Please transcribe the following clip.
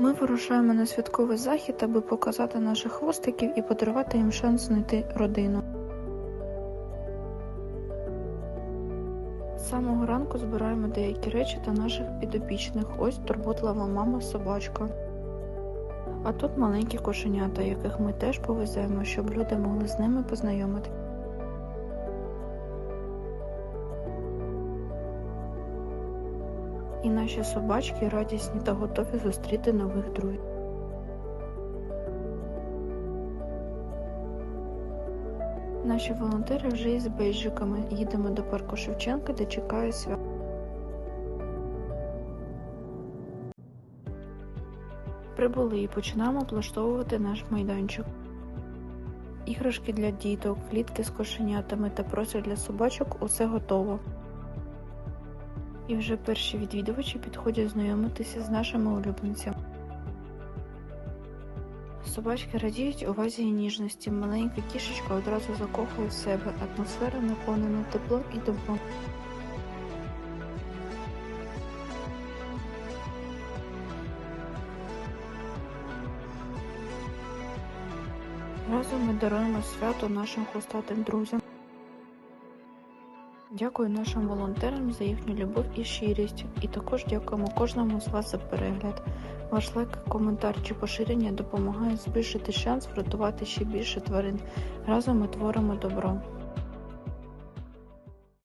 Ми вирушаємо на святковий захід, аби показати наших хвостиків і подарувати їм шанс знайти родину. З самого ранку збираємо деякі речі та наших підопічних. Ось турботлива мама собачка. А тут маленькі кошенята, яких ми теж повеземо, щоб люди могли з ними познайомити. І наші собачки радісні та готові зустріти нових друзів. Наші волонтери вже із бейджиками. Їдемо до парку Шевченка, де чекає свято. Прибули і починаємо облаштовувати наш майданчик. Іграшки для діток, клітки з кошенятами та простір для собачок усе готово. І вже перші відвідувачі підходять знайомитися з нашими улюбленцями. Собачки радіють увазі і ніжності. Маленька кішечка одразу закохує в себе. Атмосфера наповнена теплом і добром. Разом ми даруємо свято нашим хвостатим друзям. Дякую нашим волонтерам за їхню любов і щирість. І також дякуємо кожному з вас за перегляд. Ваш лайк, коментар чи поширення допомагає збільшити шанс врятувати ще більше тварин. Разом ми творимо добро.